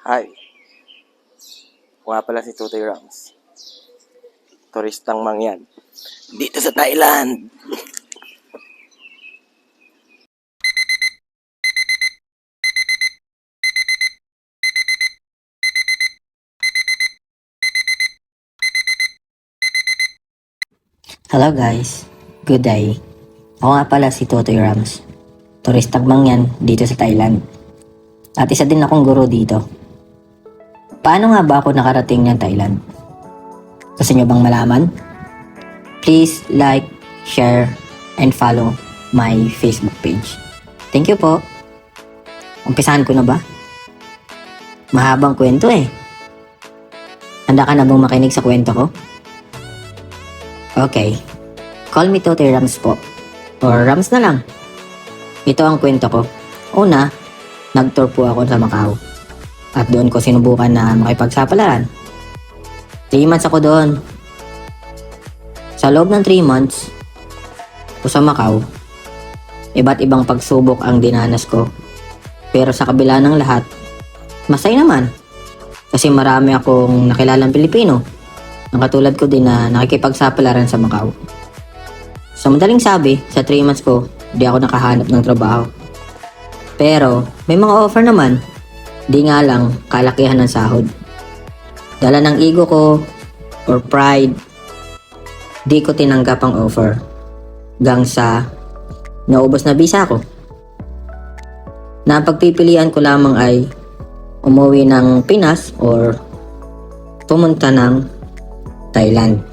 Hi. Ako pala si Tutoy Rams. Turistang mangyan. Dito sa Thailand. Hello guys, good day. Ako nga pala si Totoy Rams. Turistang mangyan dito sa Thailand. At isa din akong guro dito. Paano nga ba ako nakarating ng Thailand? Gusto nyo bang malaman? Please like, share, and follow my Facebook page. Thank you po. Umpisahan ko na ba? Mahabang kwento eh. Handa ka na bang makinig sa kwento ko? Okay. Call me Totoy Rams po. Or Rams na lang. Ito ang kwento ko. Una, nag-tour po ako sa Macau. At doon ko sinubukan na makipagsapalaran. 3 months ako doon. Sa loob ng 3 months, ko sa Macau, iba't ibang pagsubok ang dinanas ko. Pero sa kabila ng lahat, masaya naman. Kasi marami akong nakilalang Pilipino ang katulad ko din na nakikipagsapalaran sa Macau. Sa madaling sabi, sa 3 months ko, di ako nakahanap ng trabaho. Pero, may mga offer naman. Di nga lang, kalakihan ng sahod. Dala ng ego ko, or pride, di ko tinanggap ang offer. Gang sa, naubos na visa ko. Na ang pagpipilian ko lamang ay umuwi ng Pinas or pumunta ng Thailand.